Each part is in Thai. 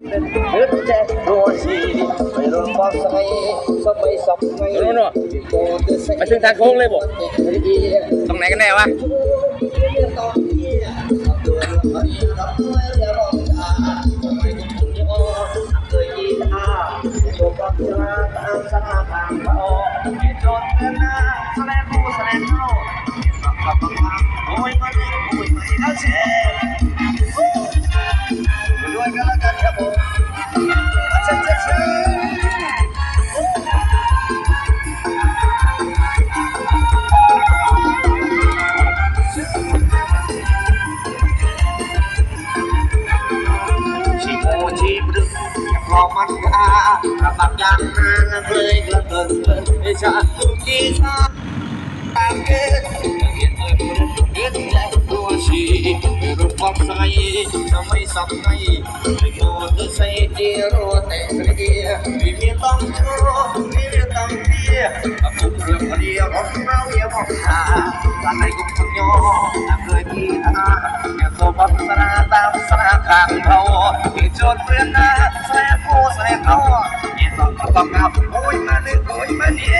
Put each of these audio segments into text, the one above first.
นึกแจ้รัวสีไปรถบอกสมัยสมัยสมัยโน่นๆไปถึงทางโค้งเลยบอกตรงไหนกันแน่วะด้วย ชีโมชีบรึกพอมันการะบักยางนานเลยกระเบิดเอชาทุกทีชาตามเกณฑ์เห็นเลยเห็นใจตัว ชีรูปความใสทำไม่สับไงไม่โมดใส่เดียรัวแต่เดียไม่มีต้องโชว์ไม่มีต้องเดียกับผมเรื่องเดียวของเราอย่ามองตาตาในกุมพยอเคยมีอาอย่าโซบัสนาตามสนาทางเขาที่จดเพื่อนหน้าแสลผู้แสลเขาที่ยต้องต้องงับโอ้ยมาดึกโอ้ยมาเดีย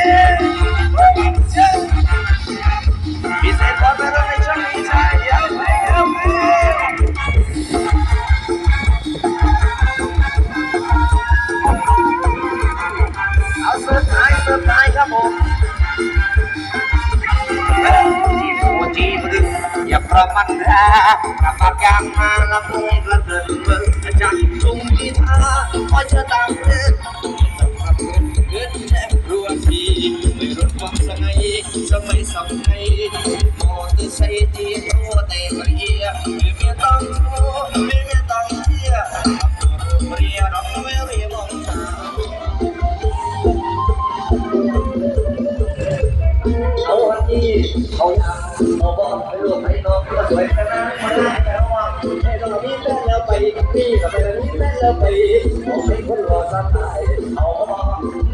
ประมาทนะประมาทยางมาละคงกระเดินเบิกจันทุ่งกีตาคอยจะตามเรื่องสำหรับเงินเงินแทบรัวทีไม่รถวังสมัยสมัยสมัยมอเตอร์ไซค์ที่รัว เอายาเอาบอกไปรวมให้น้องก็สวยขนาดมาได้แล้วว่าให้เรามีแฟนแล้วไปพี่ก็ไปแล้วมีแฟนแล้วไปเอาให้คนรอสักหน่อยเอาบอก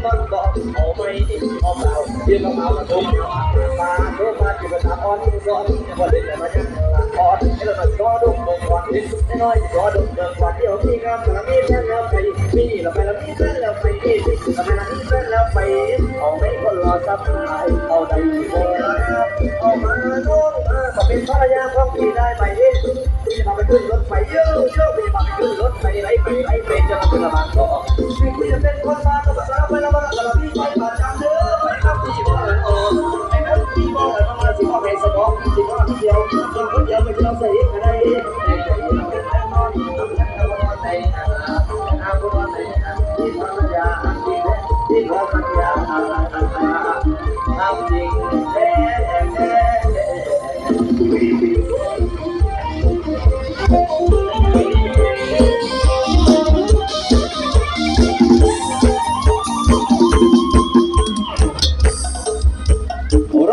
มันบอกเอาไม่เอาเปล่าเดี๋ยมาเอามาทุบมาทุบมาจุดประทับอ่อนที่สอนว่าเด็กมาจังหลังอ่อนให้เรามาก็ดุเบิกวันนิดน้อยก็ดุเบิกวันเดียวพี่ครับแล้วมีแฟนแล้วไปพี่เราไปแล้วมีแฟนแล้วไป เอาให้คนรอสักหน่อยเอาได้ที่บ่เอามาโน้มมาขอเป็นภรรยาของพี่ได้ไหมพี่พาไปขึ้นรถไฟเยอะเยอะพี่พาไปขึ้นรถไฟไหลไปไหลไปจะมาเป็นละบางก่อพี่พี่จะเป็นคนมาก็มาแล้วไปแล้วมาแล้วพี่ไปมาจังเด้อไปครับพี่บ่เออไอ้นั่นพี่บ่เออมาสิบ่ให้สมองสิบ่เดียวคนคนเดียวไม่เราใส่ก็ไร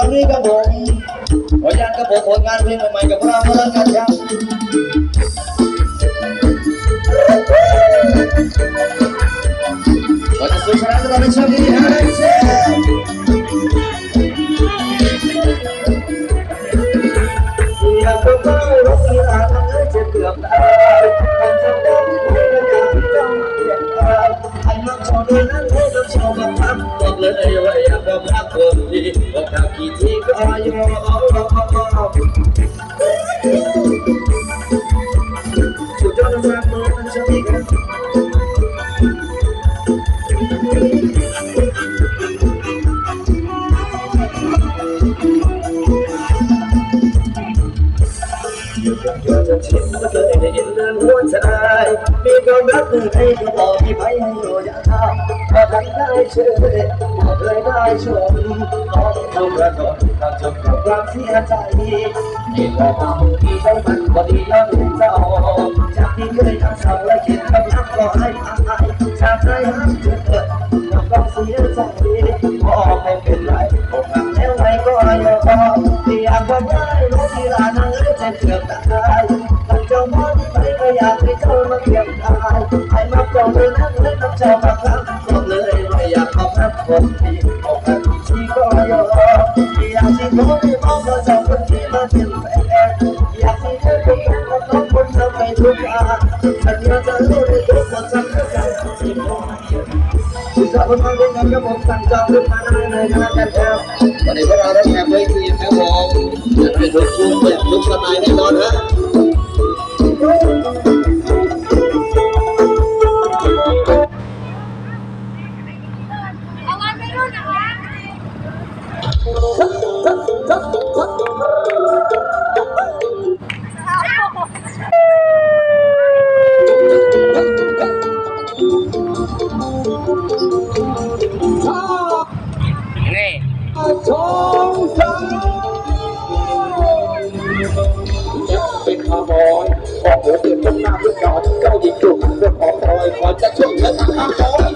ักนี้กับผมขออนุญาตกับผมผ มีความรักให้ก็บอกที่ไปให้อยู่อยางเท่าพอทันได้เชื่อบอกเลยได้ชมขอให้เขากระโดดทำจบกับความเสียใจนี่แหละทำที่ใจมันก็ดีแล้วถึงเจ้าจากที่เคยทำเศร้าและคิดกับรักก็ให้อภัยจากใจหักเกิดกับความเสียใจพอไม่เป็น จ็บเกือบตายตั้งเจ้ามองไปก็อยากให้เธอมาเกี่ยวกายให้มาปลอบมือนั่งเล่นกับเจ้ามาครั้งบอกเลยว่าอยากเอาพักคนที่อกหักที่ก็ยอมอยากที่เขาไม่มองว่าเจ้าคนที่มาเป็นแฟนอยากให้เธอเป็นแฟนกับน้องคนทำให้ทุกอย่างฉันอยากจะรู้ในทุกกดซับเข้าใจคุณชอบคนฟังเพลงกันครับผมสั่งจองขึ้นมาได้เลยนะกันครับวัน สมั ต้นหน้าเพื่อเก่าเจ้าหญิงจุกเพื่อขอคอยคอจะช่วยเหลือทางคาร์บอย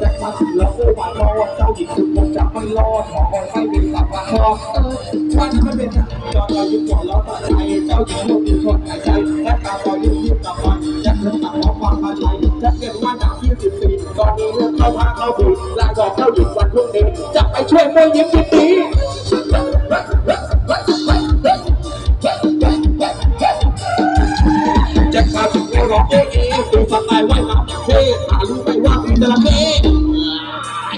จะมาถึงแล้วเพื่อหวานรอเจ้าหญิงจุกคงจะไม่รอดขอคอยให้เป็นหลักมาคอเออวันนี้ไม่เป็นจอดเราอยู่ก่อนแล้วตัดใจเจ้าหญิงลูกอยู่คนหายใจและตาคอยยิ้มยิ้มกลับมาจะเริ่มตัดขอความมาใจจะเก็บว่าจากที่สิบปีต อนนี้เริ่มเข้าทาเข้าผีลาบอกเจ้าหญิงวันพรุ่งนี้จะไปช่วยมวยยิ้มยินดีแจ็คพาถึงร้องเอ๊ะเอ๊ะดูสไตล์ว่ายน้ำอย่างเท่หารู้ไหมว่ามีจระเข้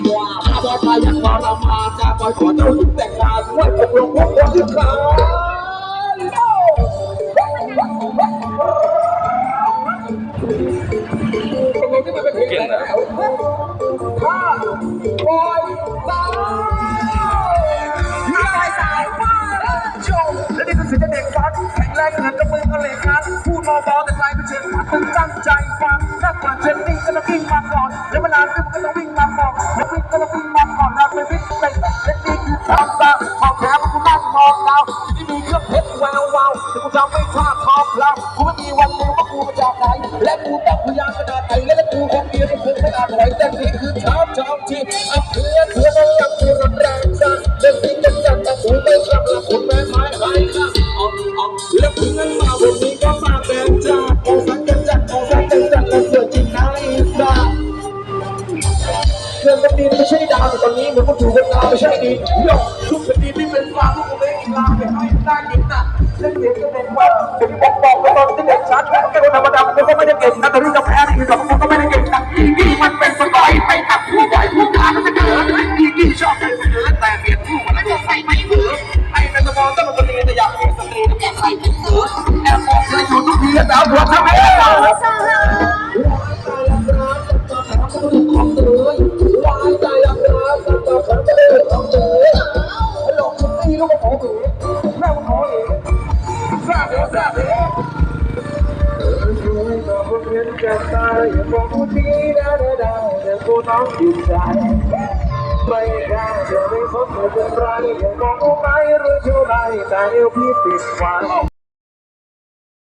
ว้าวถ้าบอยพาอยากทรามาจะบอยขอเจ้าหญิงแต่งงานด้วยตกลงพวกคนที่ขา และนี่คือเสียงเด็กฟันแข็งแรงเหมือนกับมือกันเลยครับพูดเบาๆแต่กลายเป็นเสียงฟันต้องตั้งใจฟังถ้าผ่านเทรนนิ่งก็ต้องวิ่งมาก่อนแล้วเวลาขึ้นก็ต้องวิ่งมาก่อนแล้ววิ่งก็ต้องวิ่งมาก่อนเราไปวิ่งไปและนี่คือทำตาพอแพ้กูนั่งมองดาที่มีเครื่องเพชรแวววาวแต่กูจำไม่พลาดทองเรากูไม่มีวันรู้ว่ากูมาจากไหนและ ไม่เคยไม่อาจถอยแต่นี่คือชามชามที่อะเพื่อนเพื่อนเรายังมีรุนแรงจ้ะเรื่องนี้จะจัดแต่กูไม่ทำละคุณแม่ไม้หายค่ะออกออกแล้วเพื่อนมาวันนี้ก็มาแบ่งจ้าโอ้สังกันจัดโอ้สังกันจัดแล้วเสือจริงนะอีซ่าเรื่องแผ่นดินไม่ใช่ดาวแต่ตอนนี้เหมือนคนถูกคนดาวไม่ใช่ดิโยกทุกแผ่นดินที่เป็นฟ้าลูกเล็กอีกลาไม่ให้ได้ยินนะเล่นเสียงก็เด็กว่าเป็นบอกบอกไปตอนที่เด็กชัดแล้วแค่คนธรรมดามันก็ไม่ได้เก่งนะแต่ที่จะแพ้นี่คือกับมันก็ไม่ได้เก่งนะ อยู่ทุกทีแต่เอาหัวทำไมไม่เอาของเตยวายใจรักรักสักต่อขันจะได้ของเตยหลอกคุณตีลูกขอเตยแม่ขอเองทราบเดี๋ยวทราบเดี๋ยวช่วยมาพูดเห็นกันตายอย่าบอกกูทีนะได้ได้เดี๋ยวกูน้องจิตใจไม่ได้เดี๋ยวไม่พบไม่เป็นไรอย่ามองกูไม่รู้เท่าไรแต่เอวพี่ปิดไว้